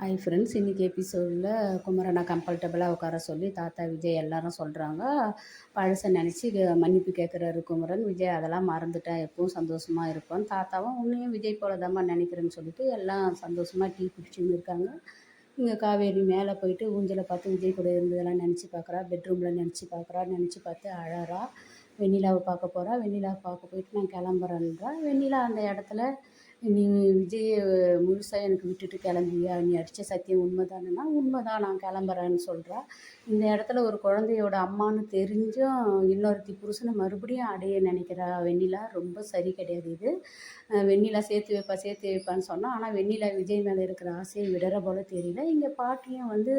Hi friends இன்றைக்கி எபிசோடில் குமரனை கம்ஃபர்டபுளாக உட்கார சொல்லி தாத்தா விஜய் எல்லாரும் சொல்கிறாங்க பழசை நினச்சி மன்னிப்பு கேட்குறாரு குமரன். விஜய் அதெல்லாம் மறந்துட்டேன். எப்பவும் சந்தோஷமாக இருப்போம் தாத்தாவும் உன்னையும் விஜய் போல தாம்மா நினைக்கிறேன்னு சொல்லிட்டு எல்லாம் சந்தோஷமாக டீ குடிச்சுன்னு இருக்காங்க. இங்கே காவேரி மேலே போயிட்டு ஊஞ்சலை பார்த்து விஜய் கூட இருந்ததெல்லாம் நினச்சி பார்க்குறா பெட்ரூமில் நினச்சி பார்க்குறா நினச்சி பார்த்து அழறா. வெண்ணிலாவை பார்க்க போகிறா வெண்ணிலாவை பார்க்க போயிட்டு நான் கிளம்புறேன்றா. வெண்ணிலா அந்த இடத்துல நீ விஜயை முழுசாக எனக்கு விட்டுட்டு கிளம்பியா நீ அடித்த சத்தியம் உண்மைதானா உண்மைதான் உண்மை தான் நான் கிளம்புறேன்னு சொல்கிறா இந்த இடத்துல ஒரு குழந்தையோட அம்மான்னு தெரிஞ்சும் இன்னொருத்தி புருஷனை மறுபடியும் அடைய நினைக்கிறா வெண்ணிலா. ரொம்ப சரி கிடையாது இது. வெண்ணிலா சேர்த்து வைப்பா சேர்த்து வைப்பான்னு சொன்னால் ஆனால் வெண்ணிலா விஜய் மேலே இருக்கிற ஆசையை விடுற போல தெரியல. இங்கே பாட்டியும் வந்து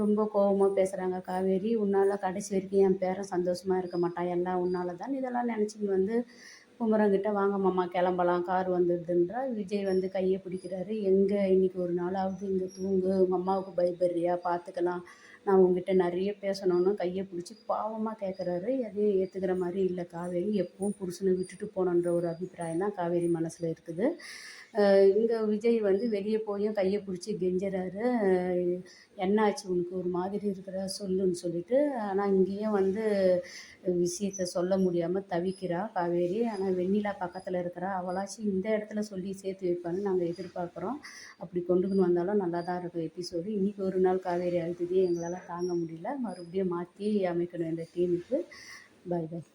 ரொம்ப கோபமாக பேசுகிறாங்க காவேரி உன்னால் கடைசி வரைக்கும் என் பேரன் சந்தோஷமாக இருக்க மாட்டான். எல்லாம் உன்னால் தான் இதெல்லாம் நினச்சின்னு வந்து குமரங்கிட்ட வாங்க மாமா கிளம்பலாம். கார் வந்துடுதுன்றா விஜய் வந்து கையை பிடிக்கிறாரு. எங்கே இன்றைக்கி ஒரு நாளாவது இங்கே தூங்கு. உங்கள் அம்மாவுக்கு பயப்படுறியா? பார்த்துக்கலாம் நான் உங்ககிட்ட நிறைய பேசணும்னு. கையை பிடிச்சி பாவமாக கேட்குறாரு எதையும் ஏற்றுக்கிற மாதிரி இல்லை காவேரி. எப்பவும் புருஷனை விட்டுட்டு போகணுன்ற ஒரு அபிப்பிராயம் தான் காவேரி மனசில் இருக்குது. இங்கே விஜய் வந்து வெளியே போயும் கையை பிடிச்சி கெஞ்சுறாரு. என்னாச்சு உனக்கு? ஒரு மாதிரி இருக்கிற சொல்லுன்னு சொல்லிட்டு ஆனால் இங்கேயும் வந்து விஷயத்த சொல்ல முடியாமல் தவிக்கிறா காவேரி. ஆனால் வெண்ணிலா பக்கத்தில் இருக்கிறா. அவளாச்சும் இந்த இடத்துல சொல்லி சேர்த்து வைப்பான்னு நாங்கள் எதிர்பார்க்குறோம். அப்படி கொண்டுக்கின்னு வந்தாலும் நல்லா தான் இருக்கும் எபிசோடு இன்றைக்கி ஒரு நாள் காவேரி அழுதுதே எங்களால் தாங்க முடியல. மறுபடியும் மாற்றி அமைக்கணும் இந்த டீமுக்கு பாய் பாய்